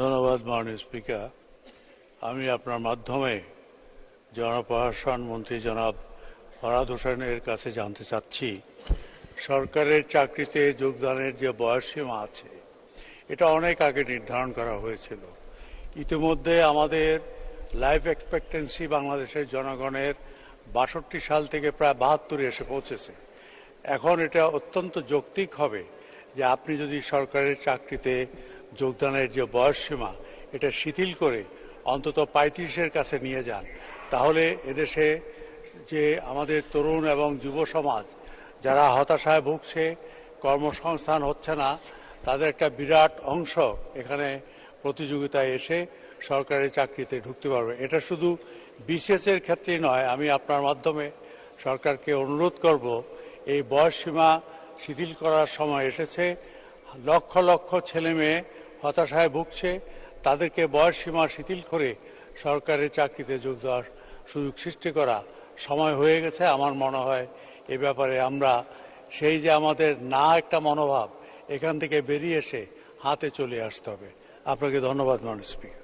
ধন্যবাদ মাননীয় স্পিকার। আমি আপনার মাধ্যমে জনপ্রশাসন মন্ত্রী জনাব ফরাদ হোসেনের কাছে জানতে চাচ্ছি, সরকারের চাকরিতে যোগদানের যে বয়সসীমা আছে, এটা অনেক আগে নির্ধারণ করা হয়েছিল। ইতিমধ্যে আমাদের লাইফ এক্সপেক্টেন্সি বাংলাদেশের জনগণের বাষট্টি সাল থেকে প্রায় বাহাত্তরে এসে পৌঁছেছে। এখন এটা অত্যন্ত যৌক্তিক হবে যে আপনি যদি সরকারের চাকরিতে যোগদানের যে বয়সসীমা, এটা শিথিল করে অন্তত পঁয়ত্রিশের কাছে নিয়ে যান, তাহলে এদেশে যে আমাদের তরুণ এবং যুব সমাজ, যারা হতাশায় ভুগছে, কর্মসংস্থান হচ্ছে না, তাদের একটা বিরাট অংশ এখানে প্রতিযোগিতায় এসে সরকারি চাকরিতে ঢুকতে পারবে। এটা শুধু এর ক্ষেত্রেই নয়, আমি আপনার মাধ্যমে সরকারকে অনুরোধ করব, এই বয়সসীমা শিথিল করার সময় এসেছে। লক্ষ লক্ষ ছেলে মেয়ে হতাশায় ভুগছে। তাদেরকে বয়স সীমা শিথিল করে সরকারের চাকরিতে যোগ দেওয়ার সুযোগ সৃষ্টি করা সময় হয়ে গেছে আমার মনে হয়। এ ব্যাপারে আমরা সেই যে আমাদের না একটা মনোভাব এখান থেকে বেরিয়ে এসে হাতে চলে আসতে হবে। আপনাকে ধন্যবাদ, মাননীয় স্পিকার।